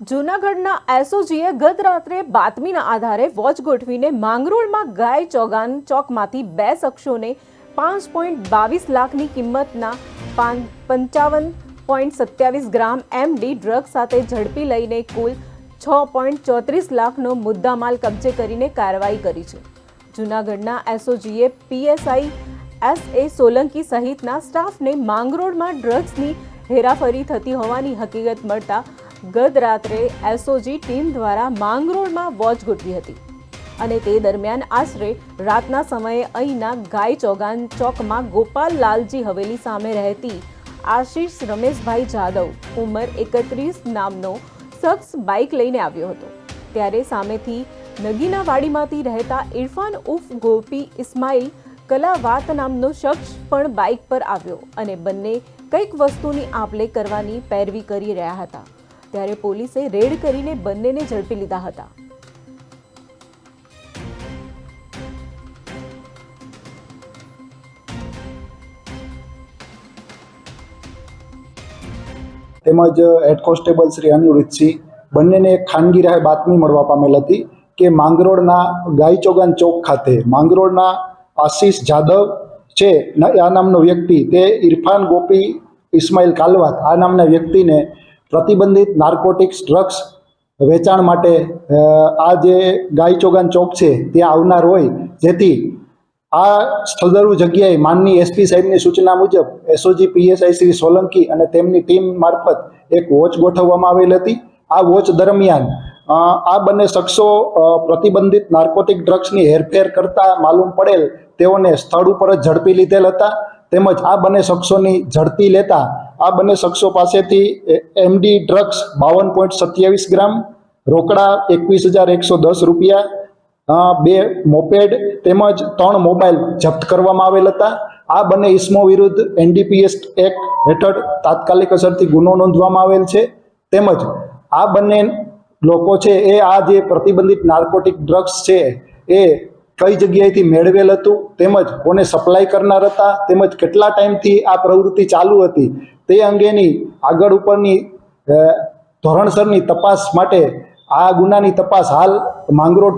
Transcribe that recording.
જૂનાગઢના એસઓજીએ ગત રાત્રે બાતમીના આધારે વોચ ગોઠવીને માંગરોળમાં ગાય ચોગાન ચોકમાંથી બે શખ્સોને પાંચ પોઈન્ટ બાવીસ લાખની કિંમતના પંચાવન પોઈન્ટ સત્યાવીસ ગ્રામ એમડી ડ્રગ સાથે ઝડપી લઈને કુલ છ પોઈન્ટ ચોત્રીસ લાખનો મુદ્દામાલ કબજે કરીને કાર્યવાહી કરી છે. જૂનાગઢના એસઓજીએ પીએસઆઈ એસ એ સોલંકી સહિતના સ્ટાફને માંગરોળમાં ડ્રગ્સની હેરાફરી થતી હોવાની હકીકત મળતા ગત રાત્રે એસઓજી ટીમ દ્વારા માંગરોળમાં વોચ ગોઠવી હતી. અને તે દરમિયાન આશરે રાતના સમયે અહીંના ગાય ચોગાન ચોકમાં ગોપાલ લાલજી હવેલી સામે રહેતી આશીષ રમેશભાઈ જાદવ ઉંમર એકત્રીસ નામનો શખ્સ બાઇક લઈને આવ્યો હતો. ત્યારે સામેથી નગીના વાડીમાંથી રહેતા ઇરફાન ઉફ ગોપી ઇસ્માઇલ કલાવાત નામનો શખ્સ પણ બાઇક પર આવ્યો અને બંને કંઈક વસ્તુની આપલે કરવાની પેરવી કરી રહ્યા હતા. ત્યારે પોલીસે રેડ કરીને બંનેને ઝડપી લીધા હતા. તેમજ હેડ કોન્સ્ટેબલ શ્રી અનિરુદ્ધસિંહ બંનેને એક ખાનગી રાહે બાતમી મળવા પામેલ હતી કે માંગરોળના ગાયચોગાન ચોક ખાતે માંગરોળના આશીષ જાદવ છે, આ નામનો વ્યક્તિ તે ઇરફાન ગોપી ઇસ્માઇલ કાલવાત આ નામના વ્યક્તિને પ્રતિબંધિત નાર્કોટિક્સ ડ્રગ્સ વેચાણ માટે આ જે ગાયચોગાન ચોક છે, ત્યાં આવનાર હોય, જેથી આ સ્થળદરુ જગ્યાએ માનની એસપી સાહેબની સૂચના મુજબ એસઓજી, પીએસઆઈ શ્રી સોલંકી અને તેમની ટીમ મારફત એક વોચ ગોઠવવામાં આવેલ હતી. આ વોચ દરમિયાન આ બંને શખ્સો પ્રતિબંધિત નાર્કોટિક ડ્રગ્સની હેરફેર કરતા માલુમ પડેલ તેઓને સ્થળ ઉપર જ ઝડપી લીધેલ હતા. તેમજ આ બંને શખ્સોની ઝડપી લેતા આ બંને શખ્સો પાસેથી એમડી ડ્રગ્સ બાવન પોઈન્ટ સત્યાવીસ ગ્રામ, રોકડા એકવીસ હજાર એકસો દસ રૂપિયા બે મોપેડ તેમજ ત્રણ મોબાઈલ જપ્ત કરવામાં આવેલ હતા. આ બંને ઇસમો વિરુદ્ધ એનડીપીએસ એક્ટ હેઠળ તાત્કાલિક અસરથી ગુનો નોંધવામાં આવેલ છે. તેમજ આ બંને લોકો છે એ આ જે પ્રતિબંધિત નાર્કોટિક ડ્રગ્સ છે એ કઈ જગ્યાએથી મેળવેલ હતું, તેમજ કોને સપ્લાય કરનાર હતા, તેમજ કેટલા ટાઈમથી આ પ્રવૃત્તિ ચાલુ હતી, તે અંગેની આગળ ઉપરની ધોરણસરની તપાસ માટે આ ગુનાની તપાસ હાલ માંગરોળ